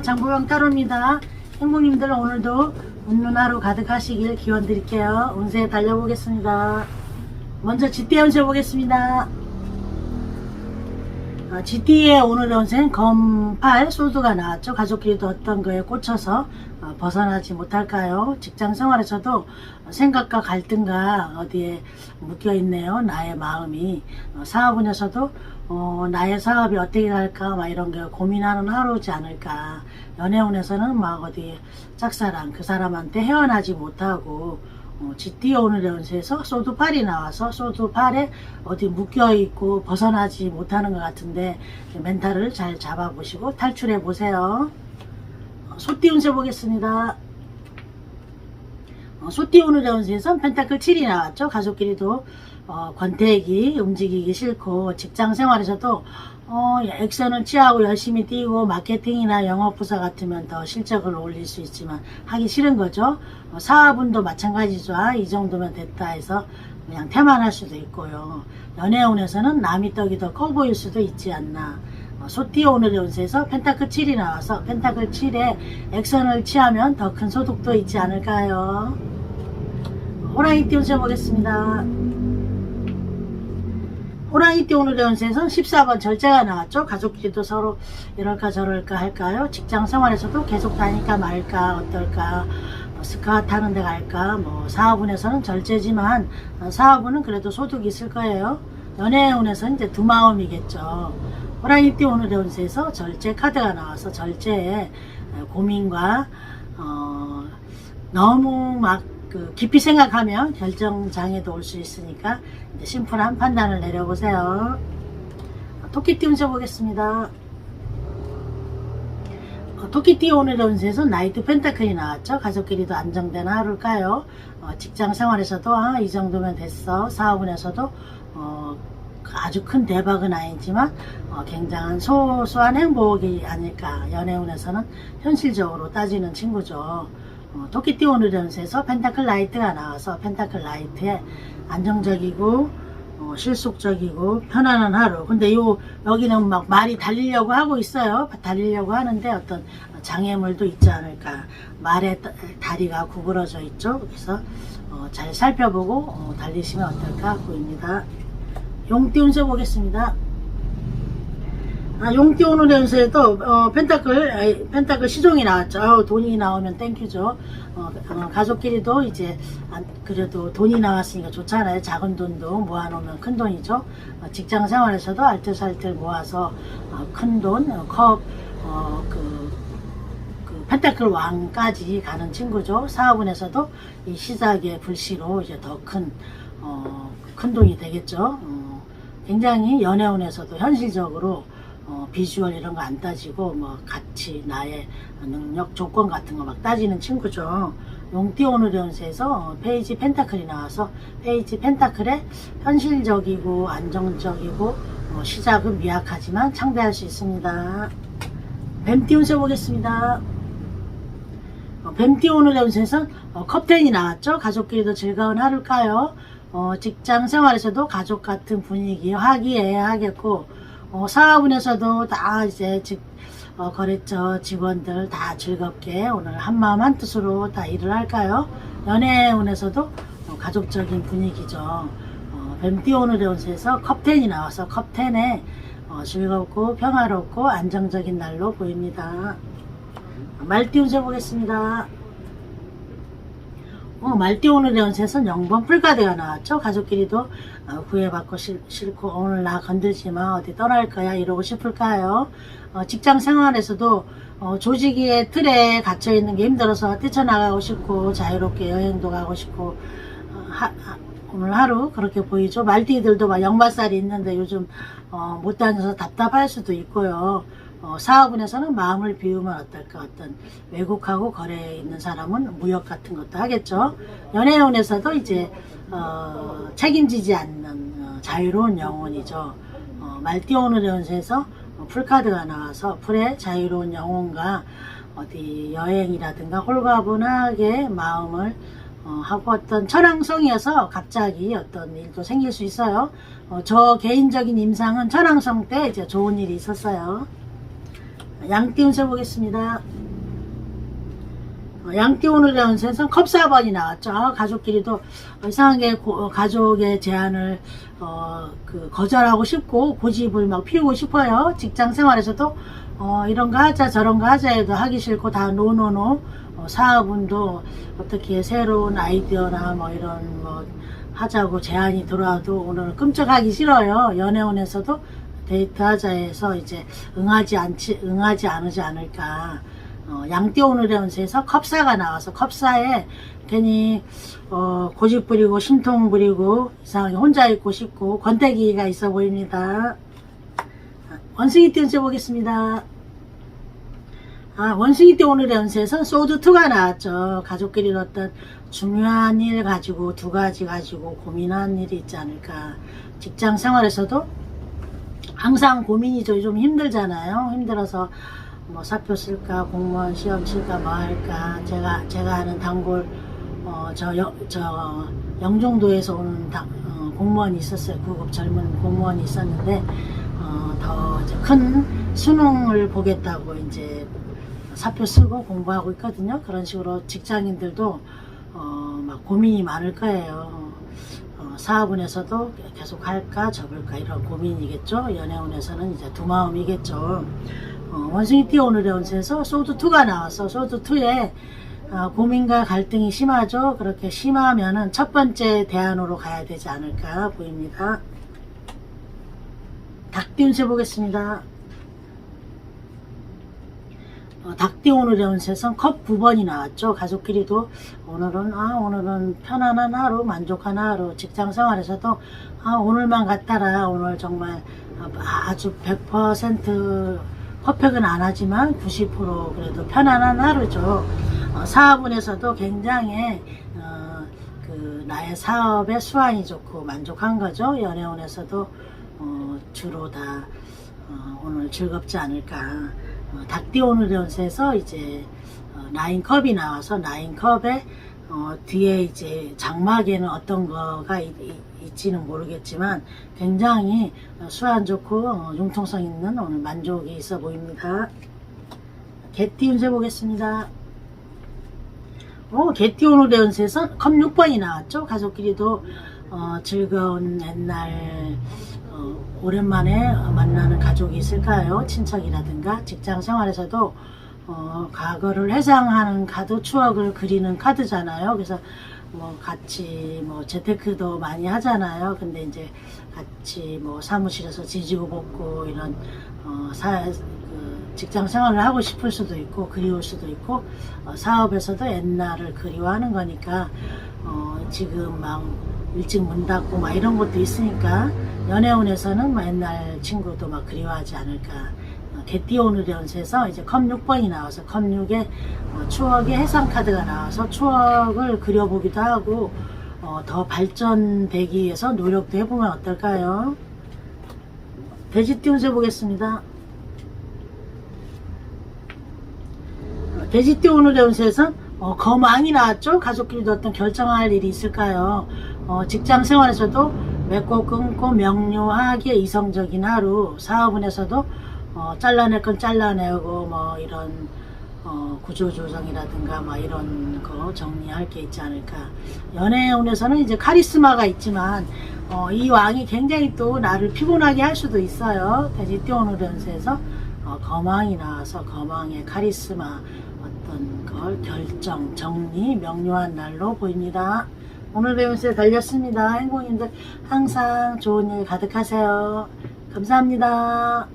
장보영 타로입니다. 행복님들 오늘도 웃는 하루 가득하시길 기원 드릴게요. 운세 달려보겠습니다. 먼저 GT 운세 보겠습니다. 어, GT의 오늘의 운세는 검팔 소드가 나왔죠. 가족끼리도 어떤 거에 꽂혀서 어, 벗어나지 못할까요? 직장 생활에서도 생각과 갈등과 어디에 묶여 있네요. 나의 마음이 어, 사업운에서도 어, 나의 사업이 어떻게 갈까 막 이런 게 고민하는 하루지 않을까. 연애운에서는 막 어디 짝사랑 그 사람한테 헤어나지 못하고 어, 운세에서 소드 8이 나와서 소드 8에 어디 묶여 있고 벗어나지 못하는 것 같은데 멘탈을 잘 잡아보시고 탈출해 보세요. 어, 소띠 운세 보겠습니다. 어, 소띠 오늘의 운세에서 펜타클 7이 나왔죠. 가족끼리도 어, 권태기 움직이기 싫고 직장 생활에서도 어, 액션을 취하고 열심히 뛰고 마케팅이나 영업부서 같으면 더 실적을 올릴 수 있지만 하기 싫은 거죠. 어, 사업운도 마찬가지죠. 아, 이 정도면 됐다 해서 그냥 태만할 수도 있고요. 연애운에서는 남이 떡이 더 커 보일 수도 있지 않나. 어, 소띠 오늘의 운세에서 펜타클 7이 나와서 펜타클 7에 액션을 취하면 더 큰 소득도 있지 않을까요? 호랑이띠 운세 보겠습니다. 호랑이 띠 오늘의 운세에서 14번 절제가 나왔죠. 가족끼리도 서로 이럴까 저럴까 할까요? 직장 생활에서도 계속 다닐까 말까 어떨까 뭐 스카 타는 데 갈까 뭐 사업운에서는 절제지만 어, 사업운은 그래도 소득이 있을 거예요. 연애운에서는 이제 두 마음이겠죠. 호랑이 띠 오늘의 운세에서 절제 카드가 나와서 절제에 어, 고민과 어, 너무 막 그 깊이 생각하면 결정 장애도 올 수 있으니까 심플한 판단을 내려보세요. 토끼띠 운세 보겠습니다. 어, 토끼띠 오늘의 운세에서 나이트 펜타클이 나왔죠. 가족끼리도 안정된 하루일까요? 어, 직장 생활에서도 아, 이 정도면 됐어. 사업운에서도 어, 아주 큰 대박은 아니지만 어, 굉장한 소소한 행복이 아닐까. 연애운에서는 현실적으로 따지는 친구죠. 어, 토끼띠 오늘의 운세에서 펜타클 라이트가 나와서 펜타클 라이트에 안정적이고 어, 실속적이고 편안한 하루. 근데 요 여기는 막 말이 달리려고 하고 있어요. 달리려고 하는데 어떤 장애물도 있지 않을까. 말의 다- 다리가 구부러져 있죠. 그래서 어, 잘 살펴보고 어, 달리시면 어떨까 보입니다. 용띠 운세 보겠습니다. 아, 용띠 오늘 연세에도 어, 펜타클 아이, 펜타클 시종이 나왔죠. 아우, 돈이 나오면 땡큐죠. 어, 어, 가족끼리도 이제 아, 그래도 돈이 나왔으니까 좋잖아요. 작은 돈도 모아놓으면 큰 돈이죠. 어, 직장 생활에서도 알뜰살뜰 모아서 어, 큰 돈, 어, 컵, 어, 그, 그 펜타클 왕까지 가는 친구죠. 사업운에서도 이 시작의 불씨로 이제 더 큰, 어, 큰 돈이 되겠죠. 어, 굉장히 연애운에서도 현실적으로 어, 비주얼 이런 거 안 따지고 뭐 가치 나의 능력 조건 같은 거 막 따지는 친구죠. 용띠 오늘 연세에서 어, 페이지 펜타클이 나와서 페이지 펜타클에 현실적이고 안정적이고 어, 시작은 미약하지만 창대할 수 있습니다. 뱀띠 운세 보겠습니다. 어, 뱀띠 오늘 연세에서 어, 컵텐이 나왔죠. 가족끼리도 즐거운 하루일까요? 어, 직장 생활에서도 가족 같은 분위기 화기애애하겠고 어, 사업운에서도 다 이제 직, 어, 거래처 직원들 다 즐겁게 오늘 한마음 한뜻으로 다 일을 할까요? 연애운에서도 어, 가족적인 분위기죠. 어, 뱀띠 오늘의 운세에서 컵텐이 나와서 컵텐에 어, 즐겁고 평화롭고 안정적인 날로 보입니다. 말띠 운세 보겠습니다. 어, 말띠 오늘 연세에서 영번 풀가대가 나왔죠. 가족끼리도 어, 구애받고 싫, 싫고 오늘 나 건들지 마 어디 떠날 거야 이러고 싶을까요? 어, 직장 생활에서도 어, 조직의 틀에 갇혀 있는 게 힘들어서 뛰쳐나가고 싶고 자유롭게 여행도 가고 싶고 어, 하, 하- 오늘 하루 그렇게 보이죠. 말띠들도 막 역마살이 있는데 요즘 어, 못 다녀서 답답할 수도 있고요. 어, 사업운에서는 마음을 비우면 어떨까 어떤 외국하고 거래에 있는 사람은 무역 같은 것도 하겠죠. 연애운에서도 이제 어, 책임지지 않는 어, 자유로운 영혼이죠. 어, 말띠오늘 연세에서 어, 풀카드가 나와서 풀의 자유로운 영혼과 어디 여행이라든가 홀가분하게 마음을 어, 하고 어떤 천왕성이어서 갑자기 어떤 일도 생길 수 있어요. 어, 저 개인적인 임상은 천왕성 때 이제 좋은 일이 있었어요. 양띠 운세 보겠습니다. 어, 양띠 오늘의 운세에서 컵 4번이 나왔죠. 아, 가족끼리도 이상하게 고- 어, 가족의 제안을 어, 그 거절하고 싶고 고집을 막 피우고 싶어요. 직장 생활에서도 어, 이런 거 하자 저런 거 하자 해도 하기 싫고 다 노노노 어, 사업운도 어떻게 새로운 아이디어나 뭐 이런 뭐 하자고 제안이 들어와도 오늘 은 끔찍하기 싫어요. 연애운에서도 데이트하자 해서 이제 응하지 않지 응하지 않으지 않을까. 어, 운세에서 컵사가 나와서 컵사에 괜히 어, 고집 부리고 심통 부리고 이상하게 혼자 있고 싶고 권태기가 있어 보입니다. 아, 원숭이 띠 운세 보겠습니다. 아, 원숭이 때 오늘의 연세에선 소드2가 나왔죠. 가족끼리 어떤 중요한 일 가지고 두 가지 가지고 고민한 일이 있지 않을까. 직장 생활에서도 항상 고민이죠. 좀 힘들잖아요. 힘들어서 뭐 사표 쓸까, 공무원 시험 칠까, 뭐 할까. 제가, 제가 하는 단골, 어, 저, 영종도에서 오는 당, 어, 공무원이 있었어요. 구급 젊은 공무원이 있었는데, 어, 더 이제 큰 수능을 보겠다고 이제 사표 쓰고 공부하고 있거든요. 그런 식으로 직장인들도 어, 막 고민이 많을 거예요. 어, 사업운에서도 계속 할까 접을까 이런 고민이겠죠. 연애운에서는 이제 두 마음이겠죠. 어, 원숭이 띠 오늘의 운세에서 소드2가 나와서 소드2에 어, 고민과 갈등이 심하죠. 그렇게 심하면은 첫 번째 대안으로 가야 되지 않을까 보입니다. 닭띠 운세 보겠습니다. 어, 닭띠 오늘의 운세선 컵 9번이 나왔죠. 가족끼리도 오늘은 아 오늘은 편안한 하루 만족한 하루 직장 생활에서도 아 오늘만 같다라 오늘 정말 아주 100% 퍼펙은 안 하지만 90% 그래도 편안한 하루죠. 어, 사업운에서도 굉장히 어, 그 나의 사업의 수완이 좋고 만족한 거죠. 연애운에서도 어, 주로 다 어, 오늘 즐겁지 않을까. 어, 닭띠 오늘의 운세에서 이제 어, 나인컵이 나와서 나인컵에 어, 뒤에 이제 장막에는 어떤 거가 있, 지는 모르겠지만 굉장히 어, 수완 좋고 어, 융통성 있는 오늘 만족이 있어 보입니다. 개띠 운세 보겠습니다. 오, 개띠 오늘의 운세에서 컵 6번이 나왔죠. 가족끼리도 어, 즐거운 옛날 어, 오랜만에 만나는 가족이 있을까요? 친척이라든가 직장 생활에서도 어, 과거를 회상하는 카드, 추억을 그리는 카드잖아요. 그래서 뭐 같이 뭐 재테크도 많이 하잖아요. 근데 이제 같이 뭐 사무실에서 지지고 볶고 이런 어, 사, 그 직장 생활을 하고 싶을 수도 있고 그리울 수도 있고 어, 사업에서도 옛날을 그리워하는 거니까 어, 지금 막 일찍 문 닫고 막 이런 것도 있으니까 연애운에서는 막 옛날 친구도 막 그리워하지 않을까. 어, 개띠 오늘의 연세에서 이제 컵 6번이 나와서 컵 6에 어, 추억의 해상 카드가 나와서 추억을 그려보기도 하고 어, 더 발전되기 위해서 노력도 해보면 어떨까요? 돼지띠 운세 보겠습니다. 어, 돼지띠 오늘의 운세에서 어, 거망이 나왔죠? 가족끼리도 어떤 결정할 일이 있을까요? 어, 직장 생활에서도 맺고 끊고 명료하게 이성적인 하루, 사업운에서도 어, 잘라낼 건 잘라내고 뭐 이런 어, 구조조정이라든가 뭐 이런 거 정리할 게 있지 않을까. 연애운에서는 이제 카리스마가 있지만 어, 이 왕이 굉장히 또 나를 피곤하게 할 수도 있어요. 돼지띠 오늘 연세에서 어, 거망이 나와서 거망의 카리스마 어떤 걸 결정, 정리, 명료한 날로 보입니다. 오늘 배운세 달렸습니다. 행복님들 항상 좋은 일 가득하세요. 감사합니다.